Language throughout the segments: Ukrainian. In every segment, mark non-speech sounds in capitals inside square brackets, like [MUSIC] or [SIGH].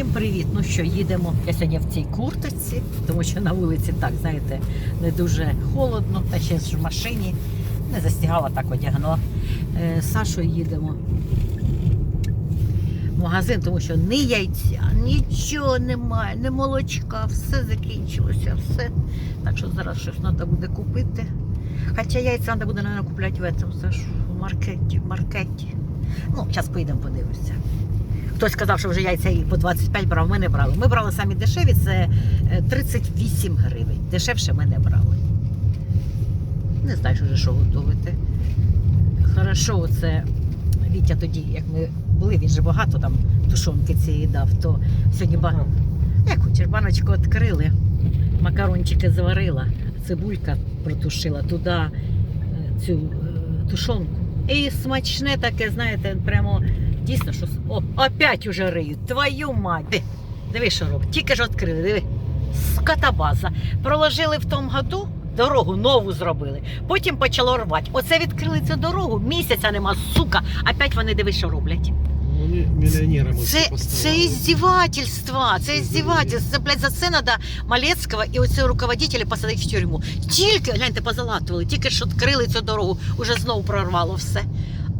Всім привіт! Ну що, їдемо. Я сьогодні в цій курточці, тому що на вулиці так, знаєте, не дуже холодно, та ще ж в машині. Не застігала, так одягнула. Е, з Сашою їдемо в магазин, тому що ні яйця, нічого немає, ні молочка, все закінчилося, все. Так що зараз щось треба буде купити. Хоча яйця треба буде, мабуть, купляти в этом, Саш, в маркеті, в маркеті. Ну, зараз поїдемо подивимося. Хтось сказав, що вже яйця і по 25 брав, ми не брали. Ми брали самі дешеві, це е, 38 гривень. Дешевше ми не брали. Не знаю, що вже що готувати. Хорошо, це Вітя тоді, як ми були, він же багато там тушонки цієї дав, то сьогодні багато. Як хочеш, баночку відкрили, макарончики зварила, цибулька протушила туди е, цю е, тушонку. І смачне таке, знаєте, прямо дійсно, що. О, опять уже риють. Твою мать. Диви, що робить. Тільки ж відкрили, диви. Скотобаза. Проложили в тому году. Дорогу нову зробили, потім почало рвати. Оце відкрили цю дорогу, місяця нема, сука. Опять вони диви, що роблять. Вони мільйонерам Це, це іздівательство, це іздівательство. Це, блядь, за це треба Малецького і оцього руководителя посадити в тюрму. Тільки, гляньте, позалатували, тільки ж відкрили цю дорогу, уже знову прорвало все.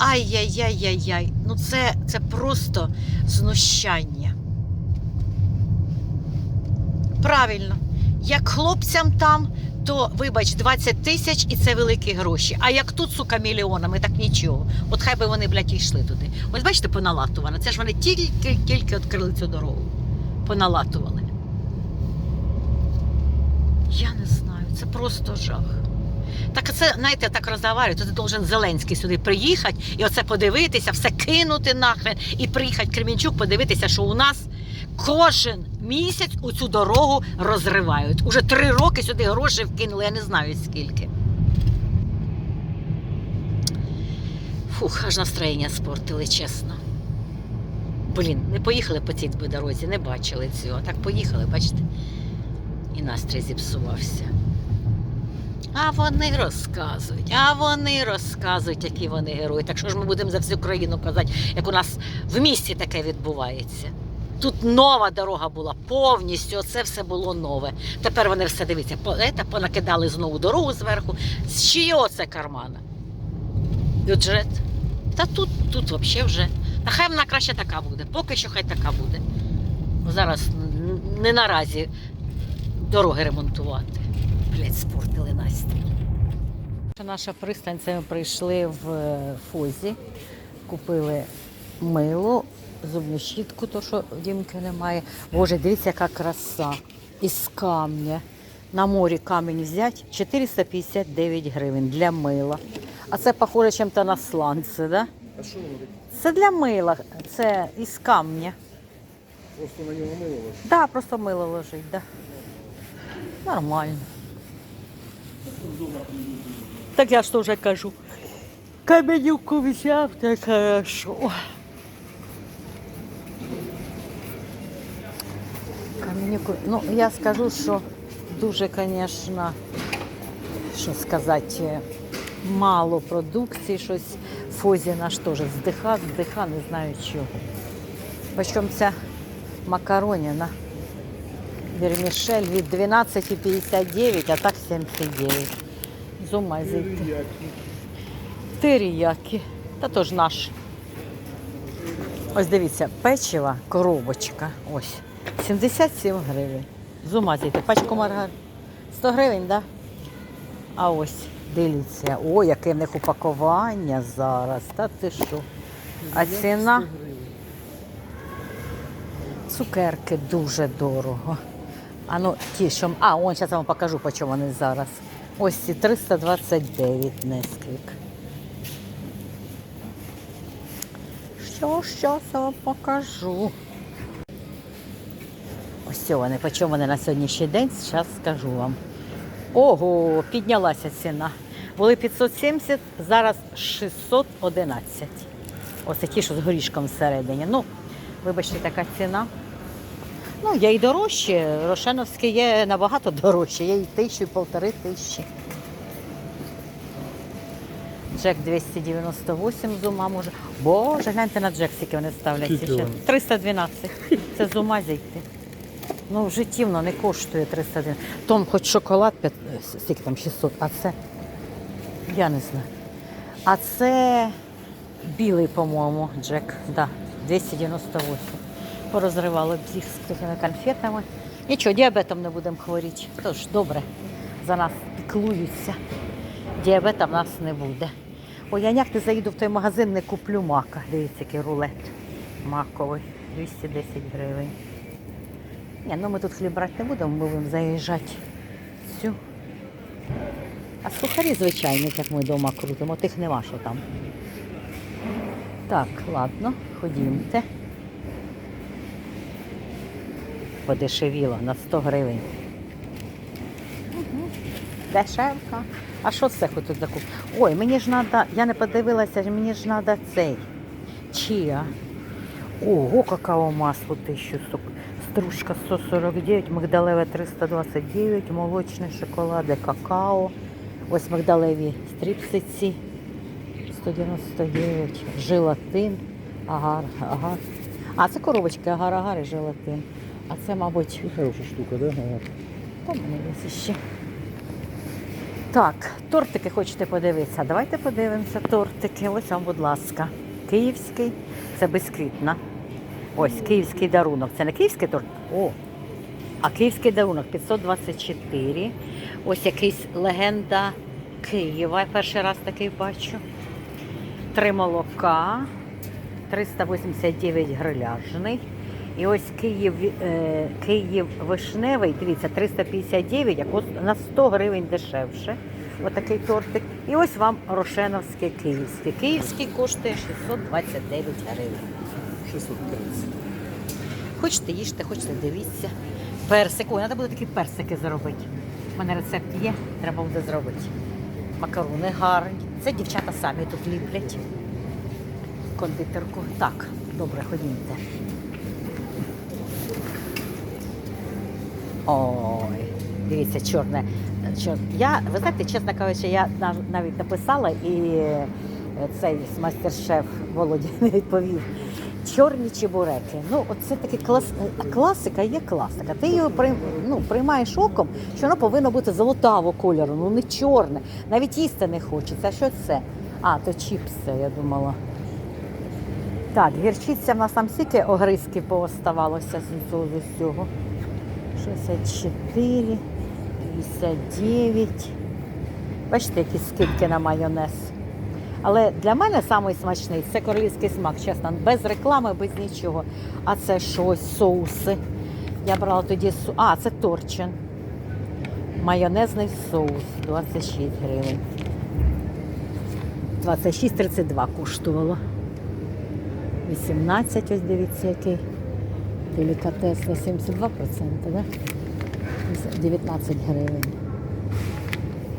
Ай-яй-яй-яй-яй. Ну це, це просто знущання. Правильно. Як хлопцям там, то, вибач, 20 тисяч і це великі гроші. А як тут, сука, мільйонами, так нічого. От хай би вони, блядь, йшли туди. Ось бачите, поналатувано. Це ж вони тільки-тільки відкрили цю дорогу. Поналатували. Я не знаю, це просто жах. Так це, знаєте, так розговорюють, то ти должен Зеленський сюди приїхати і оце подивитися, все кинути нахрен і приїхати Кремінчук, подивитися, що у нас кожен місяць у цю дорогу розривають. Уже три роки сюди гроші вкинули, я не знаю скільки. Фух, аж настроєння спортили, чесно. Блін, не поїхали по цій дорозі, не бачили цього. Так поїхали, бачите? І настрій зіпсувався. А вони розказують, а вони розказують, які вони герої. Так що ж ми будемо за всю країну казати, як у нас в місті таке відбувається. Тут нова дорога була повністю, це все було нове. Тепер вони все дивіться, понакидали знову дорогу зверху. З чийого це кармана? Бюджет. Та тут, тут взагалі вже. Та хай вона краще така буде. Поки що хай така буде. Зараз не наразі дороги ремонтувати. Блять, спортили настрій. Наша пристань це ми прийшли в е, Фозі, купили мило, зубну щітку, то що Дімки немає. Боже, дивіться, яка краса. Із камня. На морі камінь взяти 459 гривень для мила. А це похоже чим-то на сланці, да? А що воно? Це для мила, це із камня. Просто на нього мило лежить. Да, просто мило лежить, да. Нормально. Так я ж теж кажу. Каменюку взяв, так хорошо. Каменюку, ну я скажу, що дуже, звісно, що сказати, мало продукції, щось Фозі наш теж здиха, здиха, не знаю чого. Причому ця макароніна. Вермішель від 12,59, а так 79. З ума зійти. Теріяки. Та теж наш. Ось дивіться, печива, коробочка. Ось. 77 гривень. З ума зійти. Пачку маргарин. 100 гривень, так? Да? А ось, дивіться. О, яке в них упакування зараз. Та ти що? А ціна? Цукерки дуже дорого. А ну, ті, що. А, он зараз вам покажу, по чому вони зараз. Ось ці 329 Несквік. Що зараз я вам покажу. Ось вони, по чому вони на сьогоднішній день, зараз скажу вам. Ого, піднялася ціна. Були 570, зараз 611. Ось ті, що з горішком всередині. Ну, вибачте, така ціна. Ну, є і дорожчі. Рошеновські є набагато дорожчі. Є і тисячу, і полтори тисячі. Джек 298 з ума може. Боже, гляньте на Джек, скільки вони ставлять. Ще. 312. Це з ума зійти. Ну, в житті воно не коштує 312. Том хоч шоколад, п'ят- е, скільки там 600, а це. Я не знаю. А це білий, по-моєму, Джек. Да, 298. Порозривало їх з такими конфетами. Нічого, діабетом не будемо хворіти. Тож добре, за нас піклуються. Діабета в нас не буде. Ой, я ніяк не заїду в той магазин, не куплю мака. Дивіться, який рулет маковий. 210 гривень. Ні, ну ми тут хліб брати не будемо, ми будемо заїжджати цю. А сухарі звичайні, як ми вдома крутимо, тих нема що там. Так, ладно, ходімте. Подешевіло на 100 гривень. Мгм. Дешевка. А що це хоч тут? Ой, мені ж треба, я не подивилася, мені ж треба цей. Чия. Ого, какао масло 1100, стружка 149, мигдалеве 329, молочний шоколад, какао. Ось мигдалеві стріпсиці 199, желатин, агар, агар. А це коробочки, агар, агар і желатин. А це, мабуть, Хорошая штука, да? Ага. та мене є ще. Так, тортики хочете подивитися? Давайте подивимося тортики. Ось вам, будь ласка. Київський, це безквітна. Ось київський дарунок. Це не київський торт? О! А київський дарунок 524. Ось якийсь легенда Києва. Я перший раз такий бачу. Три молока, 389 гриляжний. І ось Київ, е, Київ вишневий, дивіться, 359, як на 100 гривень дешевше. Отакий тортик. І ось вам Рошеновський київський. Київський коштує 629 гривень. 630. Хочете їжте, хочете дивіться. Персик. Ой, треба буде такі персики зробити. У мене рецепт є, треба буде зробити. Макарони гарні. Це дівчата самі тут ліплять. Кондитерку. Так, добре, ходімте. Ой, дивіться, чорне. Чор... Я, ви знаєте, чесно кажучи, я навіть написала і е, цей мастер-шеф Володя не [LAUGHS] відповів. Чорні чебуреки. Ну, оце таке клас... класика є класика. Ти його прийм... ну, приймаєш оком, що воно повинно бути золотавого кольору, ну не чорне. Навіть їсти не хочеться. А що це? А, то чіпси, я думала. Так, гірчиця в нас там стільки огризків пооставалося з цього з цього. 64, 59. Бачите, які скидки на майонез. Але для мене самий смачний це королівський смак, чесно, без реклами, без нічого. А це щось, соуси. Я брала тоді су... А, це торчин. Майонезний соус 26 гривень. 26,32 коштувало. 18, ось дивіться, який. Делікатес на 72%, да? 19 гривень.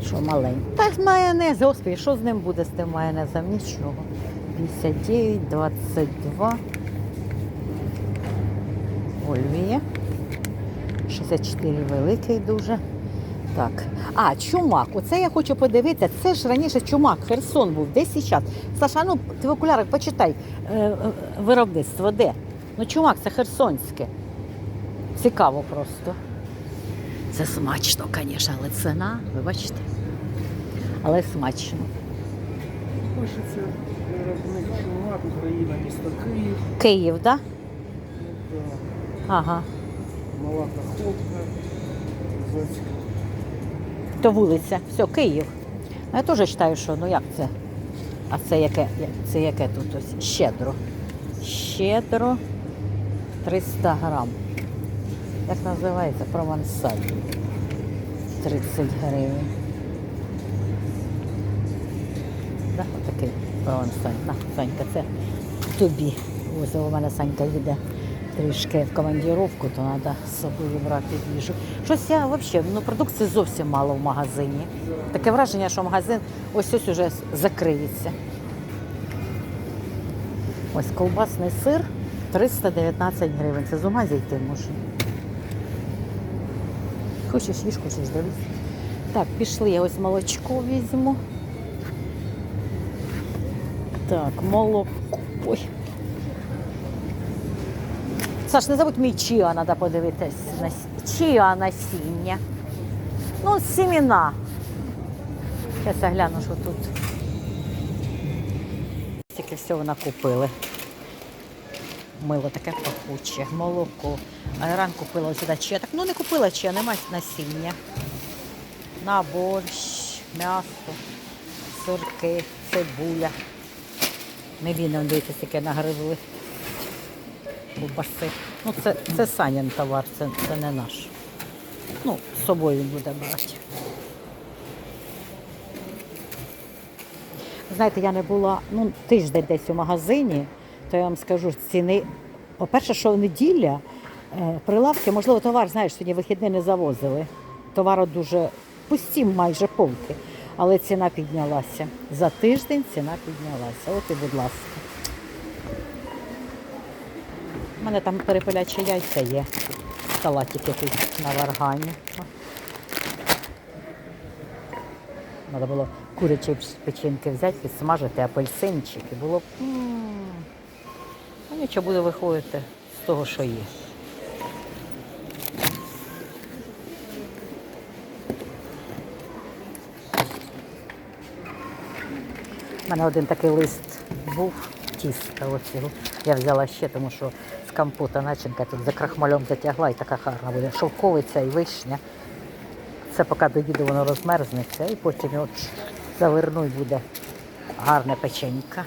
Що маленький. Та майонез, господи, що з ним буде з тим майонезом? Нічого. 59, 22. Ольвія. 64 великий дуже. Так. А, чумак. Оце я хочу подивитися. Це ж раніше чумак, Херсон був. Де зараз? Саша, ну ти в окулярах почитай е, е, виробництво, де? Ну, чумак, це херсонське. Цікаво просто. Це смачно, звісно, але ціна, ви бачите? Але смачно. Пишеться виробник Чумак, Україна, місто Київ. Київ, так? Да? Ага. Мала Каховка. То вулиця. Все, Київ. Ну, я теж вважаю, що ну як це? А це яке? Це яке тут ось? Щедро. Щедро 300 грам. Як називається? Провансаль. 30 гривень. Да, отакий провансаль. На, Санька, це тобі. Ось у мене Санька їде трішки в командіровку, то треба з собою брати їжу. Щось я взагалі, ну продукції зовсім мало в магазині. Таке враження, що магазин ось ось уже закриється. Ось колбасний сир 319 гривень. Це з ума зійти може. Хочеш їж, хочеш дивись. Так, пішли, я ось молочко візьму. Так, молоко. Ой. Саш, не забудь мій чіа, треба подивитись. Чіа насіння. Ну, сіміна. Зараз я гляну, що тут. Стільки всього накупили. Мило таке пахуче, молоко. Айран купила сюди чия. Так ну не купила чия, немає насіння. На борщ, м'ясо, сирки, цибуля. Меліни, он, дивіться, таке нагризли. Ковбаси. Ну, це, це Санін товар, це, це не наш. Ну, з собою він буде брати. Знаєте, я не була ну, тиждень десь у магазині, то я вам скажу, ціни. По-перше, що неділя, е, прилавки, можливо, товар, знаєш, сьогодні вихідний не завозили. Товару дуже пусті майже полки, але ціна піднялася. За тиждень ціна піднялася. От і будь ласка. У мене там перепелячі яйця є. Салатик якийсь на варгані. Треба було курячі печінки взяти, підсмажити апельсинчик і було б. Нічого буде виходити з того, що є. У мене один такий лист був тіста оцього. Я взяла ще, тому що з компота начинка тут за крахмалем затягла і така гарна буде. Шовковиця і вишня. Це поки доїду, воно розмерзнеться, і потім його заверну і буде гарне печенька.